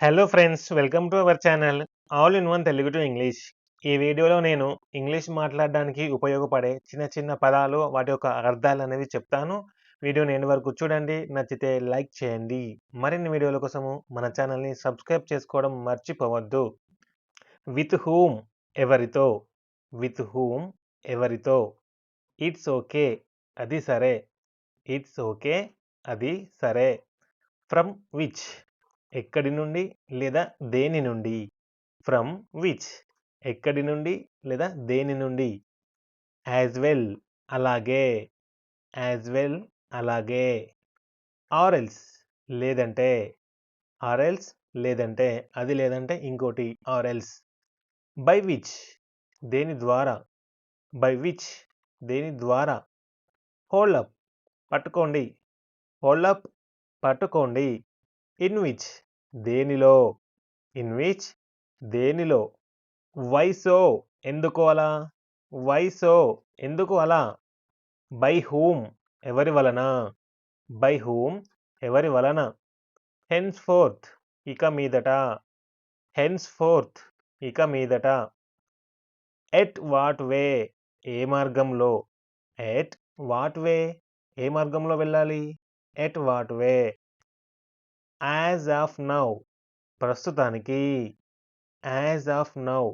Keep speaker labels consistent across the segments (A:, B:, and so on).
A: Hello friends welcome to our channel all in one Telugu to English ఈ వీడియోలో నేను English మాట్లాడడానికి ఉపయోగపడే చిన్న చిన్న పదాలు వాటి యొక్క అర్థాలు అనేవి చెప్తాను. వీడియోని ఎండ్ వరకు చూడండి నచ్చితే లైక్ చేయండి. మరిన్ని వీడియోల కోసము మన ఛానల్ని సబ్స్క్రైబ్ చేసుకోవడం మర్చిపోవద్దు. విత్ హూమ్ ఎవరితో? విత్ హూమ్ ఎవరితో? ఇట్స్ ఓకే అది సరే. ఇట్స్ ఓకే అది సరే. ఫ్రమ్ విచ్ ఎక్కడి నుండి లేదా దేని నుండి? From which? ఎక్కడి నుండి లేదా దేని నుండి? యాజ్ వెల్ అలాగే. యాజ్ వెల్ అలాగే. ఆరెల్స్ లేదంటే. ఆరెల్స్ లేదంటే. అది లేదంటే ఇంకోటి ఆరెల్స్ బై విచ్? దేని ద్వారా? By which? దేని ద్వారా? హోల్డప్ పట్టుకోండి. హోల్డప్ పట్టుకోండి. In which? దేనిలో ఇన్ విచ్ దేనిలో? వైసో ఎందుకు అలా? వైసో ఎందుకు అలా? బై హూమ్ ఎవరి వలన? బై హూమ్ ఎవరి వలన? హెన్స్ ఫోర్త్ ఇక మీదట. హెన్స్ ఫోర్త్ ఇక మీదట. ఎట్ వాట్ వే? ఏ మార్గంలో? ఎట్ వాట్ వే? ఏ మార్గంలో వెళ్ళాలి? At what way? As of now ప్రస్తుతానికి యాజ్ ఆఫ్ నౌ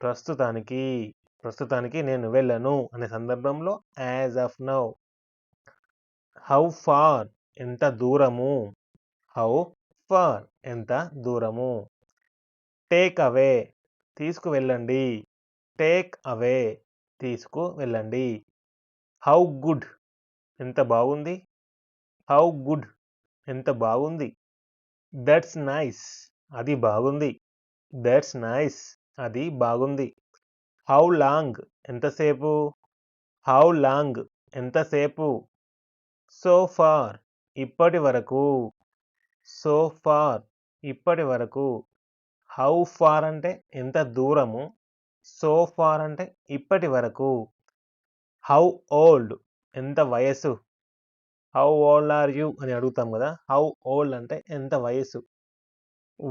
A: ప్రస్తుతానికి ప్రస్తుతానికి నేను వెళ్ళను అనే సందర్భంలో as of now. How far ఎంత దూరము? హౌ ఫార్ ఎంత దూరము? టేక్ అవే తీసుకువెళ్ళండి టేక్ అవే తీసుకు వెళ్ళండి. హౌ గుడ్ ఎంత బాగుంది? హౌ గుడ్ ఎంత బాగుంది? దట్స్ నైస్ అది బాగుంది. దట్స్ నైస్ అది బాగుంది. హౌ లాంగ్ ఎంతసేపు హౌ లాంగ్ ఎంతసేపు సో ఫార్ ఇప్పటి వరకు. సో ఫార్ ఇప్పటి వరకు. హౌ ఫార్ అంటే ఎంత దూరము? సో ఫార్ అంటే ఇప్పటి వరకు. హౌ ఓల్డ్ ఎంత వయసు హౌ ఓల్డ్ ఆర్ యూ అని అడుగుతాం కదా. హౌ ఓల్డ్ అంటే ఎంత వయసు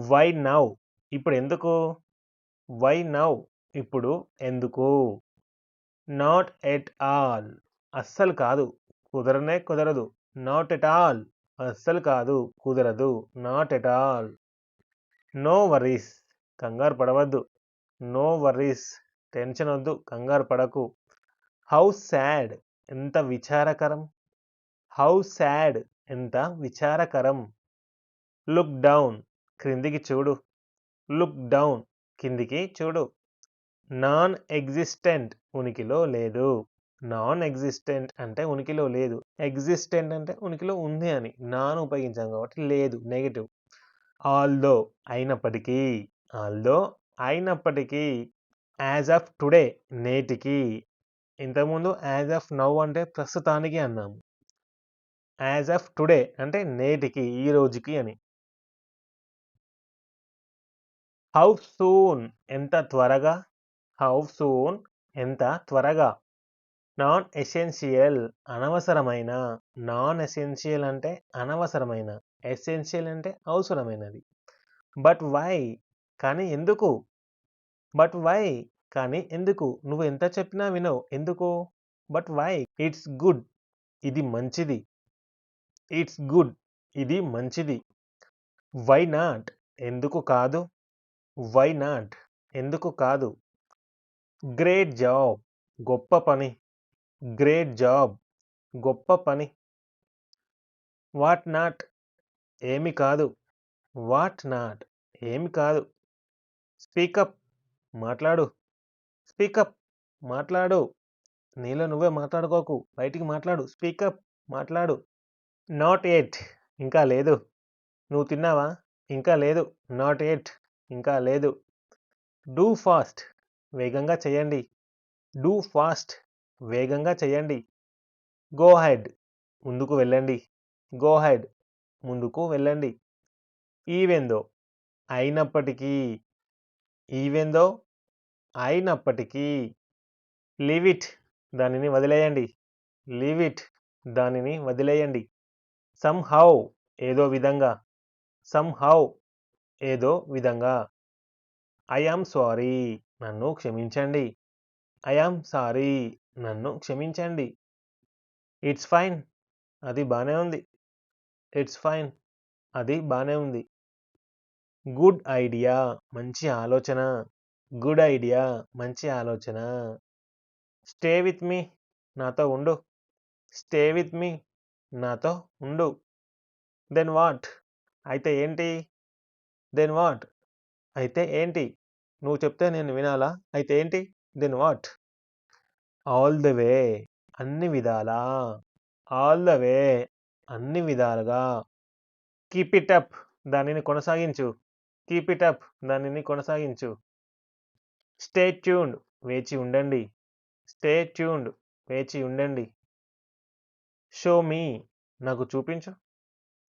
A: వై నౌ ఇప్పుడు ఎందుకు? వై నౌ ఇప్పుడు ఎందుకు? నాట్ ఎట్ ఆల్ అస్సలు కాదు. కుదరనే కుదరదు. నాట్ ఎట్ ఆల్ అస్సలు కాదు. కుదరదు. Not at all no worries కంగారు పడవద్దు. నో వరీస్ టెన్షన్ వద్దు. కంగారు పడకు. హౌ సాడ్ ఎంత విచారకరం. హౌ శాడ్ ఎంత విచారకరం. లుక్ డౌన్ క్రిందికి చూడు. లుక్ డౌన్ కిందికి చూడు. నాన్ ఎగ్జిస్టెంట్ ఉనికిలో లేదు. నాన్ ఎగ్జిస్టెంట్ అంటే ఉనికిలో లేదు. ఎగ్జిస్టెంట్ అంటే ఉనికిలో ఉంది అని నాన్ ఉపయోగించాం కాబట్టి లేదు నెగిటివ్. ఆల్దో అయినప్పటికీ ఆల్దో అయినప్పటికీ యాజ్ ఆఫ్ టుడే నేటికి ఇంతకుముందు యాజ్ ఆఫ్ నౌ అంటే ప్రస్తుతానికి అన్నాము. యాజ్ ఆఫ్ టుడే అంటే నేటికి ఈ రోజుకి అని. హౌ సూన్ ఎంత త్వరగా? హౌ సూన్ ఎంత త్వరగా? నాన్ ఎసెన్షియల్ అనవసరమైన. నాన్ ఎసెన్షియల్ అంటే అనవసరమైన. ఎసెన్షియల్ అంటే అవసరమైనది. బట్ వై కానీ ఎందుకు? బట్ వై కానీ ఎందుకు? నువ్వు ఎంత చెప్పినా వినవు. ఎందుకు? But why it's good. ఇది మంచిది. It's good. ఇది మంచిది. Why not? ఎందుకు కాదు? Why not? ఎందుకు కాదు? Great job. గొప్ప పని. Great job. గొప్ప పని. What not? ఏమి కాదు. What not? ఏమి కాదు. స్పీకప్ మాట్లాడు. స్పీకప్ మాట్లాడు. నీలో నువ్వే మాట్లాడుకోకు. బయటికి మాట్లాడు. స్పీకప్ మాట్లాడు. నాట్ ఎయిట్ ఇంకా లేదు. నువ్వు తిన్నావా? ఇంకా లేదు. నాట్ ఎయిట్ ఇంకా లేదు. డూ ఫాస్ట్ వేగంగా చేయండి. డూ ఫాస్ట్ వేగంగా చేయండి. గో హెడ్ ముందుకు వెళ్ళండి. గో హెడ్ ముందుకు వెళ్ళండి. ఈవెందో అయినప్పటికీ ఈవెందో అయినప్పటికీ లివిట్ ఇట్ దానిని వదిలేయండి. లీవ్ ఇట్ దానిని వదిలేయండి. సమ్ హౌ ఏదో విధంగా. సమ్ హౌ ఏదో విధంగా. ఐ ఆమ్ సారీ నన్ను క్షమించండి. ఐ ఆమ్ సారీ నన్ను క్షమించండి. ఇట్స్ ఫైన్ అది బాగానే ఉంది. ఇట్స్ ఫైన్ అది బాగానే ఉంది. గుడ్ ఐడియా మంచి ఆలోచన. గుడ్ ఐడియా మంచి ఆలోచన. స్టే విత్ మీ నాతో ఉండు. స్టే విత్ మీ నాతో ఉండు. దెన్ వాట్ అయితే ఏంటి? దెన్ వాట్ అయితే ఏంటి? నువ్వు చెప్తే నేను వినాలా? అయితే ఏంటి? Then what all the way అన్ని విధాలా? ఆల్ ద వే అన్ని విధాలుగా. కీప్ ఇట్ అప్ దానిని కొనసాగించు. కీప్ ఇట్ అప్ దానిని కొనసాగించు. స్టే ట్యూన్డ్ వేచి ఉండండి. స్టే ట్యూన్డ్ వేచి ఉండండి. షో మీ నాకు చూపించు.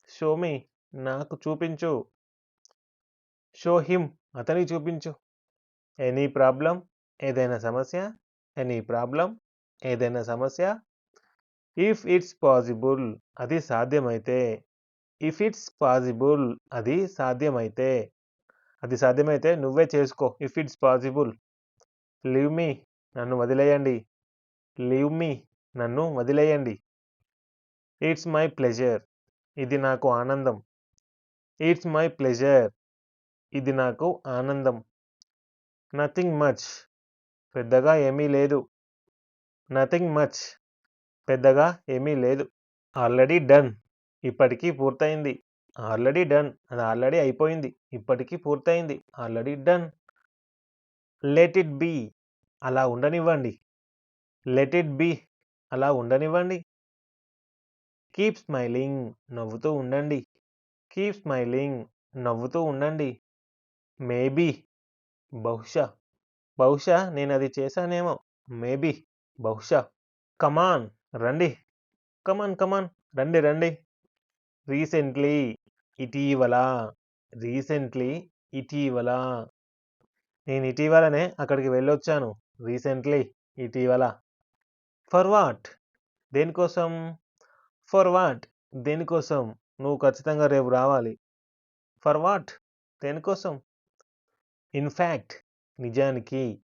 A: షో మీ నాకు చూపించు. షో హిమ్ అతనికి చూపించు. ఎనీ ప్రాబ్లం ఏదైనా సమస్య ఎనీ ప్రాబ్లం ఏదైనా సమస్య. ఇఫ్ ఇట్స్ పాసిబుల్ అది సాధ్యమైతే. ఇఫ్ ఇట్స్ పాసిబుల్ అది సాధ్యమైతే. అది సాధ్యమైతే నువ్వే చేసుకో. If it's possible leave me నన్ను వదిలేయండి. లివ్ మీ నన్ను వదిలేయండి. ఇట్స్ మై ప్లెజర్ ఇది నాకు ఆనందం. ఇట్స్ మై ప్లెజర్ ఇది నాకు ఆనందం. నథింగ్ మచ్ పెద్దగా ఏమీ లేదు. నథింగ్ మచ్ పెద్దగా ఏమీ లేదు. ఆల్రెడీ డన్ ఇప్పటికీ పూర్తయింది. ఆల్రెడీ డన్ అది ఆల్రెడీ అయిపోయింది. ఇప్పటికీ పూర్తయింది. Already done let it be అలా ఉండనివ్వండి. లెట్ ఇట్ బీ అలా ఉండనివ్వండి. కీప్ స్మైలింగ్ నవ్వుతూ ఉండండి. కీప్ స్మైలింగ్ నవ్వుతూ ఉండండి. మేబీ బహుశా. బహుశా నేను అది చేశానేమో. మేబీ బహుశా. కమాన్ రండి. కమాన్ కమాన్ రండి రండి. రీసెంట్లీ ఇటీవల. రీసెంట్లీ ఇటీవల. నేను ఇటీవలనే అక్కడికి వెళ్ళొచ్చాను. రీసెంట్లీ ఇటీవల. ఫర్ వాట్ దేనికోసం? For what? దేనికోసం నువ్వు ఖచ్చితంగా రేపు రావాలి. For what? దేనికోసం ఇన్ఫ్యాక్ట్ నిజానికి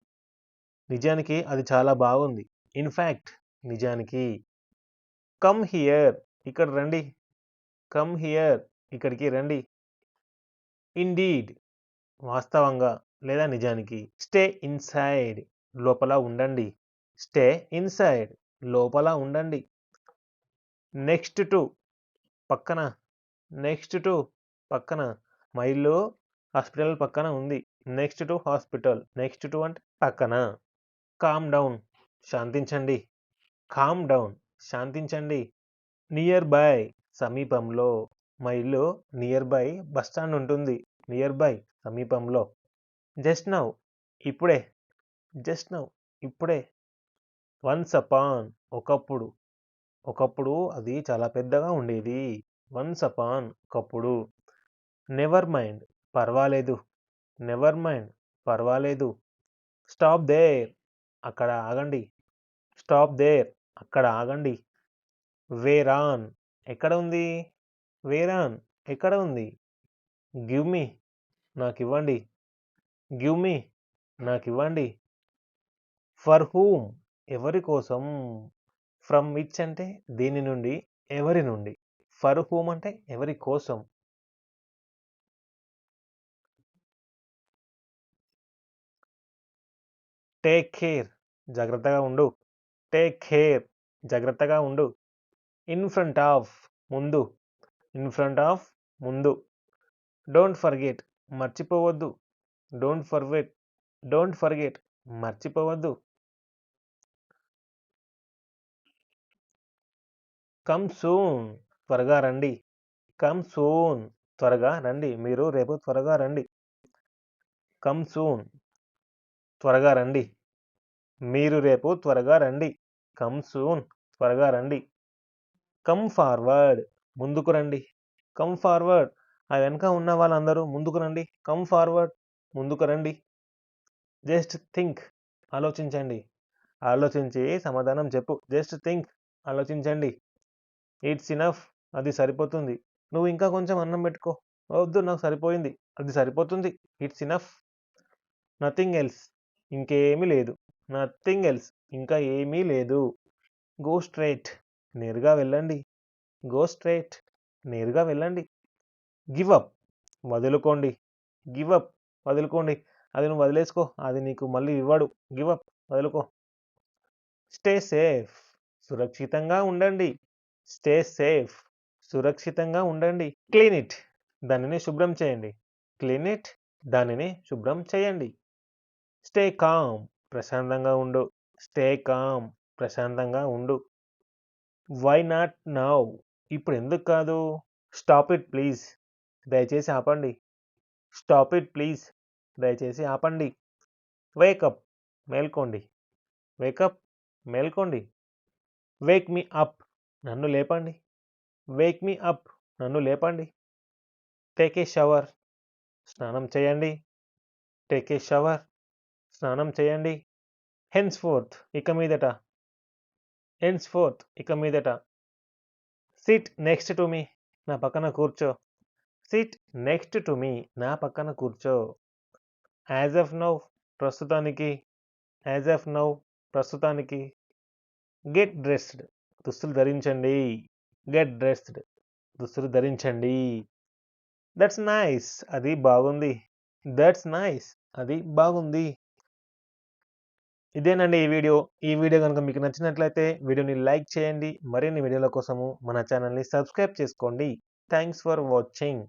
A: నిజానికి అది చాలా బాగుంది. ఇన్ఫ్యాక్ట్ నిజానికి. కమ్ హియర్ ఇక్కడ రండి. కమ్ హియర్ ఇక్కడికి రండి. ఇండీడ్ వాస్తవంగా లేదా నిజానికి. స్టే ఇన్సైడ్ లోపల ఉండండి. స్టే ఇన్సైడ్ లోపల ఉండండి. నెక్స్ట్ టు పక్కన నెక్స్ట్ టు పక్కన. మైల్లో హాస్పిటల్ పక్కన ఉంది. Next to hospital next to అంటే పక్కన. కామ్ డౌన్ శాంతించండి. కామ్ డౌన్ శాంతించండి. నియర్ బై సమీపంలో. మైల్లో నియర్ బై బస్ స్టాండ్ ఉంటుంది. నియర్ బై సమీపంలో. జస్ట్ నౌ ఇప్పుడే. జస్ట్ నౌ ఇప్పుడే. వన్స్ అపాన్ ఒకప్పుడు. ఒకప్పుడు అది చాలా పెద్దగా ఉండేది. వన్స్ అపాన్ ఒకప్పుడు. నెవర్ మైండ్ పర్వాలేదు. నెవర్ మైండ్ పర్వాలేదు. స్టాప్ దేర్ అక్కడ ఆగండి. స్టాప్ దేర్ అక్కడ ఆగండి. వేరాన్ ఎక్కడ ఉంది? వేరాన్ ఎక్కడ ఉంది? గివ్ మీ నాకు ఇవ్వండి. గివ్ మీ నాకు ఇవ్వండి. ఫర్ హూమ్ ఎవరి కోసం ఫ్రమ్ విచ్ అంటే దీని నుండి ఎవరి నుండి? ఫర్ హూమ్ అంటే ఎవరి కోసం? Take care. జాగ్రత్తగా ఉండు. Take care. జాగ్రత్తగా ఉండు. ఇన్ ఫ్రంట్ ఆఫ్ ముందు. ఇన్ ఫ్రంట్ ఆఫ్ ముందు. Don't forget. మర్చిపోవద్దు. Don't forget don't forget. మర్చిపోవద్దు. Come soon. త్వరగా రండి. Come soon. త్వరగా రండి. మీరు రేపు త్వరగా రండి. Come soon. త్వరగా రండి. మీరు రేపు త్వరగా రండి. Come soon. త్వరగా రండి. Come forward. ముందుకు రండి. Come forward. ఆ వెనక ఉన్న వాళ్ళందరూ ముందుకు రండి. Come forward. ముందుకు రండి. Just think. ఆలోచించండి. ఆలోచించి సమాధానం చెప్పు. Just think. ఆలోచించండి. ఇట్స్ ఇనఫ్ అది సరిపోతుంది నువ్వు ఇంకా కొంచెం అన్నం పెట్టుకో వద్దు నాకు సరిపోయింది. అది సరిపోతుంది. It's enough. Nothing else. ఇంకేమీ లేదు. Nothing else. ఇంకా ఏమీ లేదు. Go straight. నేరుగా వెళ్ళండి. Go straight. నేరుగా వెళ్ళండి. Give up. వదులుకోండి. Give up. వదులుకోండి. అది నువ్వు వదిలేసుకో. అది నీకు మళ్ళీ ఇవ్వడు. Give up. వదులుకో. Stay safe. సురక్షితంగా ఉండండి. Stay safe. సురక్షితంగా ఉండండి. Clean it. దానిని శుభ్రం చేయండి. Clean it. దానిని శుభ్రం చేయండి. Stay calm. ప్రశాంతంగా ఉండు. Stay calm. ప్రశాంతంగా ఉండు. Why not now. ఇప్పుడు ఎందుకు కాదు? Stop it please. దయచేసి ఆపండి. Stop it please. దయచేసి ఆపండి. Wake up. మేల్కోండి. Wake up. మేల్కోండి. Wake me up. నన్ను లేపండి. Wake me up. నన్ను లేపండి. Take a shower. స్నానం చేయండి. Take a shower. స్నానం చేయండి. హెన్స్‌ఫోర్త్. ఇక మీదట. హెన్స్‌ఫోర్త్. ఇక మీదట. Sit next to me. నా పక్కన కూర్చో. Sit next to me. నా పక్కన కూర్చో. As of now. ప్రస్తుతానికి. As of now. ప్రస్తుతానికి. Get dressed. దుస్తులు ధరించండి. Get dressed. దుస్తులు ధరించండి. That's nice. అది బాగుంది. That's nice. అది బాగుంది. ఇదేనండి ఈ వీడియో. ఈ వీడియో గనుక మీకు నచ్చినట్లయితే వీడియోని లైక్ చేయండి. మరిన్ని వీడియోల కోసము మన ఛానెల్‌ని సబ్స్క్రైబ్ చేసుకోండి. Thanks for watching.